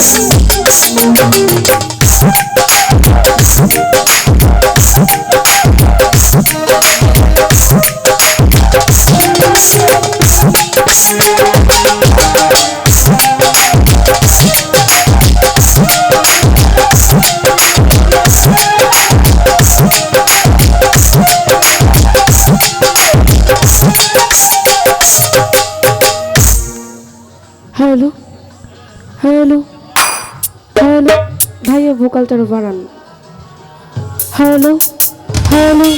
Hello hello ভাইয়া ভোকালটা বাড়ান। Hello hello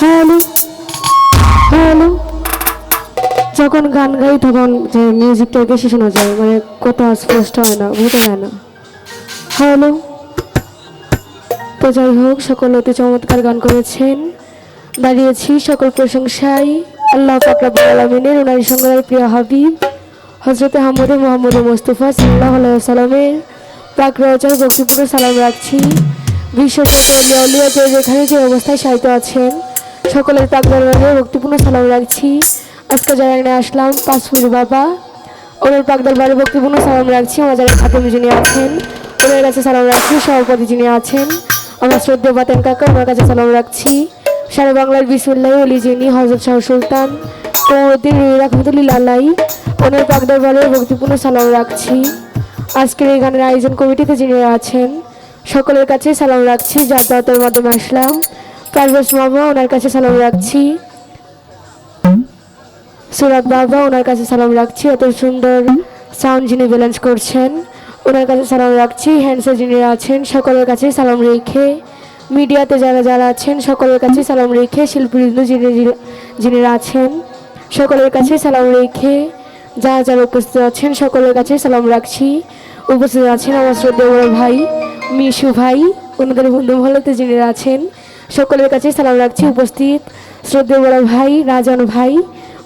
hello hello যখন গান গাই তখন যে মিউজিকটা বেশি শোনা যায় মানে কথা স্পষ্ট হয় না, বোঝা যায় না। হ্যালো তো যাই হোক, সকল অতি চমৎকার গান করেছেন। দাঁড়িয়েছি সকল প্রশংসায়। আল্লাহ আলমিনের ওনার সঙ্গে প্রিয় হাবিব হজরত আহমদ মোহাম্মদ মুস্তফা সাল্লাহ সাল্লামের পাক রচার বক্তব্য সালাম রাখছি। বিশ্বলিয়া যে যেখানে যে অবস্থায় সাহিত্য আছেন, সকলের পাক দরবারে ভক্তিপূর্ণ সালাম রাখছি। আজকে যারা এখানে আসলাম পাঁচপুরি বাবা, ওনার পাক দরবারে ভক্তিপূর্ণ সালাম রাখছি। আমার যারা খাতেম যিনি আছেন, ওনার কাছে সালাম রাখছি। সভাপতি যিনি আছেন, আমার শ্রদ্ধা বাতেন কাকা, ওনার কাছে সালাম রাখছি। সারা বাংলার বিসমুল্লাহ অলি যিনি হজরত শাহ সুলতান কমরুদ্দিন রহমতুল্লাহ আলাই, ওনার পাক দরবারে ভক্তিপূর্ণ সালাম রাখছি। আজকের এই গানের আয়োজন কমিটিতে যিনি আছেন, সকলের কাছে সালাম রাখছি। যাতায়াতের মাধ্যমে আসলাম। পারভেজ মামা, ওনার কাছে সালাম রাখছি। সুরাত বাবা, ওনার কাছে সালাম রাখছি। এত সুন্দর সাউন্ড যিনি ব্যালেন্স করছেন, ওনার কাছে সালাম রাখছি। হ্যান্ডসে যিনি আছেন, সকলের কাছে সালাম রেখে, মিডিয়াতে যারা যারা আছেন, সকলের কাছে সালাম রেখে, শিল্পীবৃন্দ যিনি যিনি আছেন, সকলের কাছে সালাম রেখে যারা যারা উপস্থিত আছেন, সকলের কাছে সালাম রাখছি। উপস্থিত আছেন আমার শ্রদ্ধেয় বড় ভাই, মিশু ভাই, ওনাদের বন্ধু মহলতে যিনি আছেন, সকলের কাছে সালাম রাখছি। উপস্থিত শ্রদ্ধেয় বড় ভাই, রাজন ভাই,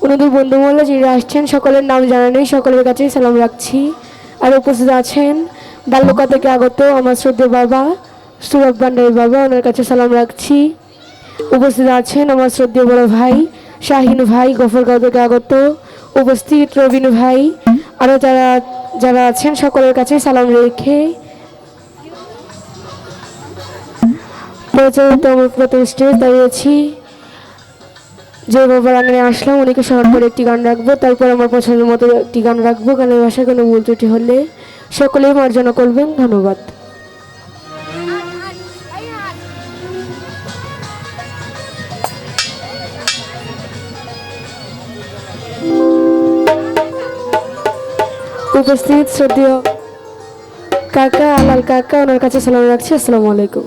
ওনাদের বন্ধু মহল যিনি আসছেন, সকলের নাম জানা নেই, সকলের কাছে সালাম রাখছি। আর উপস্থিত আছেন বাল্যকা থেকে আগত আমার শ্রদ্ধেয় বাবা, সুরভ ভান্ডারী বাবা, ওনার কাছে সালাম রাখছি। উপস্থিত আছেন আমার শ্রদ্ধেয় বড় ভাই, শাহিন ভাই, গফরগাঁও থেকে আগত উপস্থিত রবিন ভাই। আরও যারা যারা আছেন, সকলের কাছে সালাম রেখে স্টেজ দাঁড়িয়েছি। যে বাবার আঙনে আসলাম, উনিকে স্মরণ করে একটি গান রাখব। তারপর আমার পছন্দের মতো একটি গান রাখব। গানের ভাষায় কোনো ভুল ত্রুটি হলে সকলেই মার্জনা করবেন। ধন্যবাদ। উপস্থিত শ্রদ্ধেয় কাকা আলাল কাকা ওনার কাছে সালাম রাখছি। আসসালামু আলাইকুম।